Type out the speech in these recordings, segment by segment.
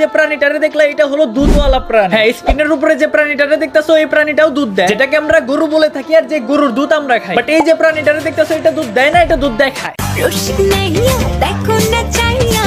যে প্রাণীটারে দেখলে এটা হলো দুধওয়ালা প্রাণী। হ্যাঁ স্ক্রিনের উপরে যে প্রাণীটারে দেখতেছো এই প্রাণীটাও দুধ দেয়। যেটাকে আমরা গরু বলে থাকি আর যে গরুর দুধ আমরা খাই। বাট এই যে প্রাণীটারে দেখতেছো এটা দুধ দেয় না এটা দুধ দেয় খায় নাইয়া দেখো না চাইয়া।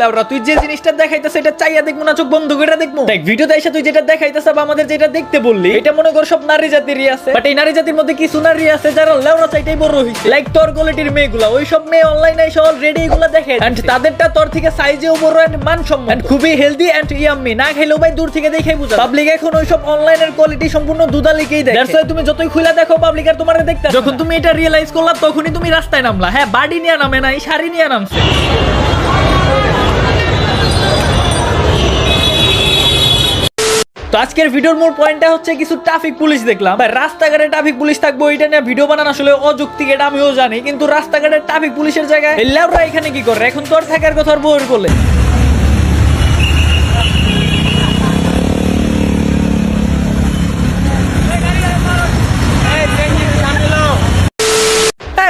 লাউরা তুই যে জিনিসটা দেখাইতেছ এটা চাইয়া দেখব না চোখ বন্ধ করে দেখব। দেখ ভিডিওতে এসে তুই যেটা দেখাইতেছ বা আমাদের যেটা দেখতে বললি এটা মনে কর সব নারী জাতিরই আছে। বাট এই নারী জাতির মধ্যে কিছু নারী আছে যারা লাউরা চাইতেই বড় হইছে। লাইক তোর কোয়ালিটির মেয়েগুলা ওই সব মেয়ে অনলাইনে এসে অলরেডি এগুলা দেখে এন্ড তাদেরটা তোর থেকে সাইজেও বড় এন্ড মান সম্মান খুবই হেলদি এন্ড ইয়াম্মি না খাইলেও ভাই দূর থেকে দেখে বুঝা পাবলিক এখন ওই সব অনলাইনের কোয়ালিটি সম্পূর্ণ দুধালিকেই দেখে। দ্যাটস তুমি যতই খুলে দেখো পাবলিক আর তোমার দেখতে যখন তুমি এটা রিয়েলাইজ করলা তখনই তুমি রাস্তায় নামলা। হ্যাঁ বাড়ি নিয়ে নামে নাই শাড়ি নিয়ে নামছে। তো আজকের ভিডিওর মূল পয়েন্টটা হচ্ছে কিছু ট্রাফিক পুলিশ দেখলাম। রাস্তাঘাটে ট্রাফিক পুলিশ থাকব, এটা নিয়ে ভিডিও বানানো আসলে অযৌক্তিক, এটা আমিও জানি। কিন্তু রাস্তাঘাটে ট্রাফিক পুলিশের জায়গায় লেবরা এখানে কি করে? এখন তোর থাকার কথা আর বউয়ের বলে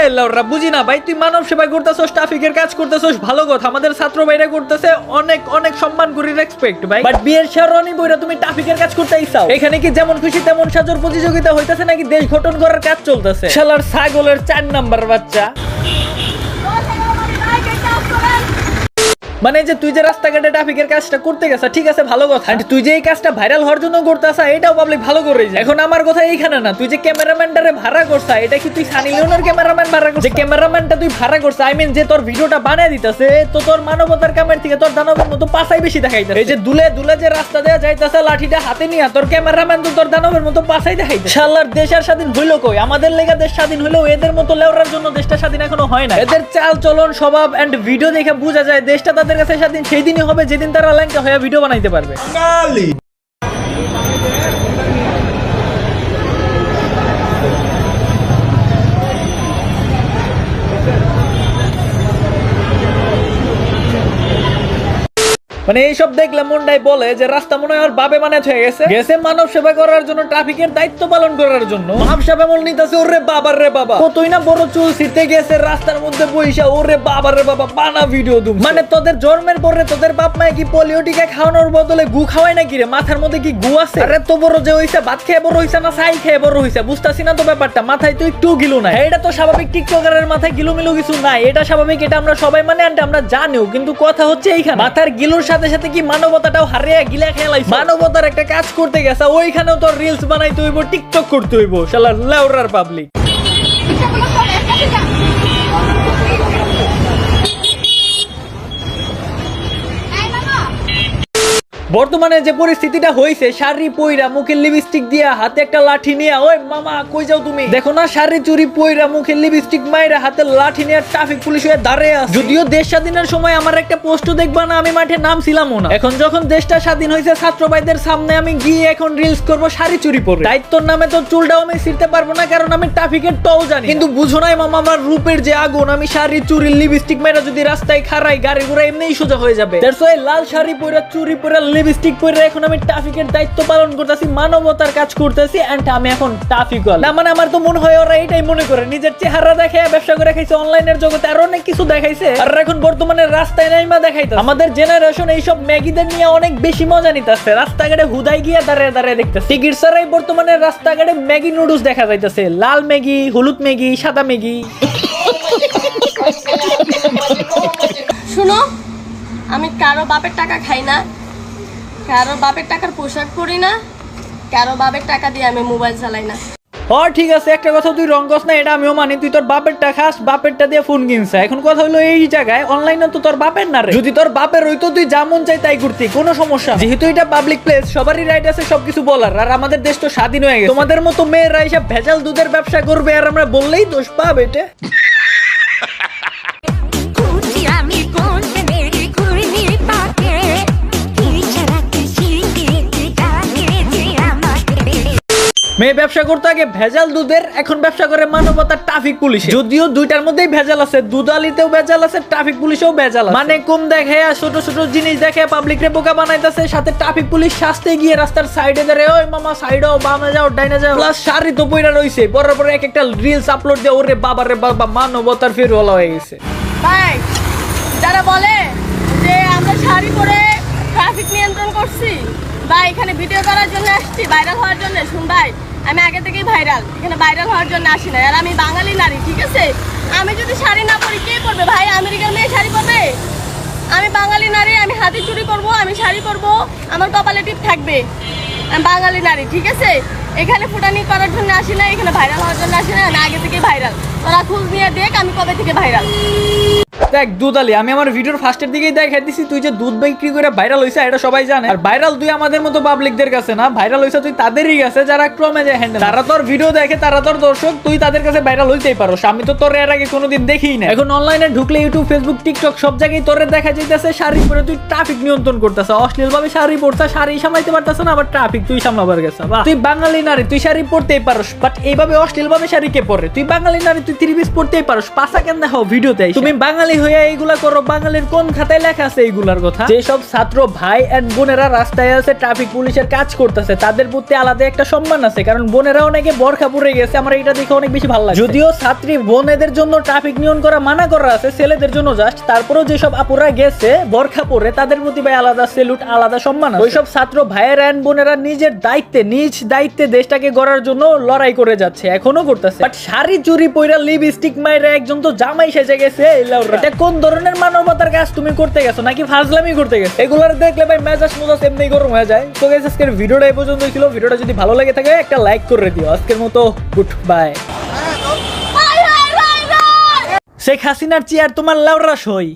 এই বুঝি না ভাই? তুই মানব সেবা করতেছস ট্রাফিকের কাজ করতেছস, ভালো কথা। আমাদের ছাত্র ভাইরা করতেছে অনেক অনেক সম্মান করি রেসপেক্ট ভাই। বাট বিয়ের শেরনি বইরা, তুমি ট্রাফিকের কাজ করতেই চাও এখানে কি যেমন খুশি তেমন সাজর প্রতিযোগিতা হইতাছে নাকি দেশ গঠন করার কাজ চলতেছে? ছাগলের চার নাম্বার বাচ্চা। মানে যে তুই যে রাস্তাঘাটে ট্রাফিকের কাজটা করতে গেছ, ঠিক আছে, ভালো কথা। তুই যে এই কাজটা ভাইরাল হওয়ার জন্য করতেছ, এটাও পাবলিক ভালো করে এখন আমার কথা এইখানে না, তুই যে ক্যামেরাম্যানটারে ভাড়া করছ, এটা কি তুই সানি লিওনের ক্যামেরাম্যান ভাড়া করছ? যে ক্যামেরাম্যানটা তুই ভাড়া করছ আই মিন যে তোর ভিডিওটা বানায় দিতেছে, তো তোর মানবতার কামের থেকে তোর দানবের মতো পাছাই বেশি দেখাইতেছে। এই যে দুলে দুলে যে রাস্তা দেয়া যাইতেছে, লাঠিটা হাতে নিয়ে, তোর ক্যামেরাম্যান তো তোর দানবের মতো পাছাই দেখাইতেছে। শালার দেশ আর স্বাধীন হইল কই? আমাদের লেগা দেশ স্বাধীন হইলেও এদের মতো লেওরার জন্য দেশটা স্বাধীন এখনও হয় না এদের চাল চলন স্বভাব এন্ড ভিডিও দেখে বোঝা যায়, দেশটা তাদের কাছে স্বাধীন সেই দিনই হবে যেদিন তারা ল্যাংকা হয়ে ভিডিও বানাইতে পারবে। মানে এইসব দেখলে মনটাই বলে যে রাস্তা মনে হয় বাবে মানে হয়ে গেছে। গেছে মানব সেবা করার জন্য, ট্রাফিকের দায়িত্ব পালন করার জন্য। মানব মন নিতেছে, ওরে বাবার রে বাবা। কতই না বড় চুল গেছে, রাস্তার মধ্যে বইসা, ওরে বাবার রে বাবা, বানা ভিডিও মানে তোদের জন্মের পরে তোদের বাপ কি পোলিও টিকা খাওয়ানোর বদলে গু খাওয়ায় নাকি রে? মাথার মধ্যে কি গু আছে? আরে তো বড় যে হইছে, ভাত খেয়ে বড় হইছে না সাইল খেয়ে বড় হইছে, বুঝতাছি না তো ব্যাপারটা। মাথায় তো একটু গিলু নাই। এটা তো স্বাভাবিক টিকটকারের মাথায় গিলু মিলু কিছু নাই। এটা স্বাভাবিক, এটা আমরা সবাই মানে আমরা জানিও, কিন্তু কথা হচ্ছে এইখানে। মাথার গিলুর সাথে সাথে সাথে কি মানবতাটাও হারিয়ে গিলা খেলাই মানবতার একটা কাজ করতে গেছে ওইখানেও তোর রিলস বানাইতে হইব টিকটক করতে হইব শালা লাউরার পাবলিক বর্তমানে যে পরিস্থিতিটা হয়েছে, শাড়ি পইরা মুখে লিপস্টিক দিয়া হাতে একটা লাঠি নিয়ে, ওই মামা, কই যাও তুমি? দেখো না, শাড়ি চুরি পইরা মুখে লিপস্টিক মাইরা হাতে লাঠি নিয়ে ট্রাফিক পুলিশ হয়ে দাঁড়িয়ে আছে। যদিও দেশ স্বাধীনের সময় আমার একটা পোস্ট দেখবা না, আমি মাঠে নাম ছিলামও না। এখন যখন দেশটা স্বাধীন হয়েছে, ছাত্র ভাইদের সামনে আমি গিয়ে এখন রিলস করব শাড়ি চুরি পরে। দায়িত্বর নামে তো চুলটাও আমি ছিঁড়তে পারব না, কারণ আমি ট্রাফিকের টও জানি। কিন্তু বুঝো নাই, মামা, আমার রূপের যে আগুন, আমি শাড়ি চুরি লিপস্টিক মেরা যদি রাস্তায় খারাই গাড়ি ঘোড়া এমনিই সোজা হয়ে যাবে। লাল শাড়ি পরে চুরি পরে লিপস্টিক পরে এখন আমি ট্রাফিকের দায়িত্ব পালন করতেছি, মানবতার কাজ করতেছি এন্ড আমি এখন ট্রাফিক না মানে আমার তো মনে হয় ওরা এটাই মনে করে, নিজের চেহারা দেখে ব্যবসা করে খাইছে অনলাইনের জগতে আর অনেক কিছু দেখাইছে, আর এখন বর্তমানে রাস্তায় নাইমা দেখাইতে আমাদের জেনারেশন এইসব ম্যাগিদের নিয়ে অনেক বেশি মজা নিতেছে, রাস্তাঘাটে হুদাই গিয়ে দাঁড়িয়ে দাঁড়িয়ে দেখতেছে। টিকিট ছাড়াই বর্তমানে রাস্তাঘাটে ম্যাগি নুডলস দেখা যাইতেছে, লাল ম্যাগি, হলুদ ম্যাগি, সাদা ম্যাগি। শুনো, আমি কারও বাপের টাকা খাই না কারও বাপের টাকার পোশাক পরি না, কারও বাপের টাকা দিয়ে আমি মোবাইল চালাই না। ও ঠিক আছে, একটা কথা তুই রঙ্গস না, এটা আমিও মানি, তুই তোর বাপেরটা খাস, বাপেরটা দিয়ে ফোন কিনছে। এখন কথা হলো এই জায়গায় অনলাইনে তো তোর বাপের না রে। যদি তোর বাপের হইতো, তুই যেমন চাই তাই করতি, কোনো সমস্যা। যেহেতু এটা পাবলিক প্লেস সবারই রাইট আছে সবকিছু বলার। আর আমাদের দেশ তো স্বাধীন হয়ে গেছে। তোমাদের মতো মেয়েরা এসব ভেজাল দুধের ব্যবসা করবে, আর আমরা বললেই দোষ পাবে এটা মেয়ে ব্যবসা করতে আগে ভেজাল দুধের এখন ব্যবসা করে মানবতার ট্রাফিক পুলিশ। যদিও দুইটার মধ্যেই ভেজাল আছে দুধালিতেও ভেজাল আছে ট্রাফিক পুলিশেও ভেজাল আছে। মানে কম দেখে আর ছোট ছোট জিনিস দেখে পাবলিক রে বোকা বানাইতেছে সাথে ট্রাফিক পুলিশ শাস্তে গিয়ে রাস্তার সাইডে ধরে ওই মামা সাইডও বামে যাও ডাইনে যাও। প্লাস শাড়ি তো পইরা রইছে পরে পরে এক একটা রিলস আপলোড দিয়ে ওরে বাবা রে বাবা মানবতার ফের হয়ে গেছে। ভাই যারা বলে যে আমরা শাড়ি পরে ট্রাফিক নিয়ন্ত্রণ করছি বা এখানে ভিডিও করার জন্য আসছি ভাইরাল হওয়ার জন্য শুন ভাই। আমি আগে থেকেই ভাইরাল। এখানে ভাইরাল হওয়ার জন্য আসি না আর আমি বাঙালি নারী, ঠিক আছে? আমি যদি শাড়ি না পরি, কে পরবে? ভাই, আমেরিকার মেয়ে শাড়ি পরবে? আমি বাঙালি নারী, আমি হাতি চুরি করব, আমি শাড়ি পরব, আমার কপালে টিপ থাকবে। আমি বাঙালি নারী, ঠিক আছে? এখানে ফুটানি করার জন্য আসি না এখানে ভাইরাল হওয়ার জন্য আসি না আমি আগে থেকে ভাইরাল। তোরা খোঁজ নিয়ে দেখ আমি কবে থেকে ভাইরাল। দেখ, দুধ আলি, আমি আমার ভিডিওর ফার্স্টের দিকেই দেখাই দিছি, তুই যে দুধ বিক্রি করে ভাইরাল হইছে, এটা সবাই জানে। আর ভাইরাল তুই আমাদের মতো পাবলিকদের কাছে না ভাইরাল হইছে তুই তাদেরই কাছে, যারা ক্রমে যায় হ্যান্ডেল তারা তোর ভিডিও দেখে, তারা তোর দর্শক, তুই তাদের কাছে ভাইরাল হইতেই পারো আমি তো তোর এর আগে কোনোদিন দেখিই না এখন অনলাইনে ঢুকলে ইউটিউব ফেসবুক টিকটক সব জায়গায় তোরে দেখা যাইতেছে শাড়ি পরে তুই ট্রাফিক নিয়ন্ত্রণ করতেছ। অশ্লীল ভাবে শাড়ি পরতে শাড়ি সামলাইতে পারতেছ না, আবার ট্রাফিক তুই সামলাবার গেছে। তুই বাঙালি নারী, তুই শাড়ি পরতেই পারস বাট এইভাবে অশ্লীল ভাবে শাড়ি কে পরে? তুই বাঙালি নারী, তুই থ্রি পিস পরতেই পারস। পাশা কেন দেখো ভিডিওতে তুমি বাঙালি হয়ে এইগুলা করো, বাঙালির কোন খাতায় লেখা আছে এইগুলার কথা? যেসব ছাত্র ভাই এন্ড বোনেরা রাস্তায় আছে ট্রাফিক পুলিশের কাজ করতেছে, তাদের প্রতি আলাদা একটা সম্মান আছে, কারণ বোনেরা অনেকে বরখা পরে গেছে, আমার এটা দেখে অনেক বেশি ভালো লাগে যদিও ছাত্রী বোনেদের জন্য ট্রাফিক নিয়ন করা মানা করা আছে, ছেলেদের জন্য জাস্ট তারপরেও যেসব আপুরা গেছে, বরখা পরে তাদের প্রতি ভাই আলাদা সেলুট আলাদা সম্মান আছে। ওইসব ছাত্র ভাইয়ের এন্ড বোনেরা নিজের দায়িত্বে, নিজ দায়িত্বে দেশটাকে গড়ার জন্য লড়াই করে যাচ্ছে, এখনও করতেছে। বাট শাড়ি চুরি পইরা লিপস্টিক মাইরা একজন তো জামাই সেজে গেছে। এটা কোন ধরনের মানবতার কাজ তুমি করতে গেছো? নাকি ফাজলামি করতে গেছো? এগুলার দেখলে ভাই মেজাজ মেজাজ এমনি গরম হয়ে যায়। তো গাইস আজকের ভিডিওটা এই পর্যন্ত ছিল। ভিডিওটা যদি ভালো লাগে থাকে একটা লাইক করে দিও। আজকের মতো গুড বাই শেখ হাসিনার চেয়ার তোমার লাউরা সই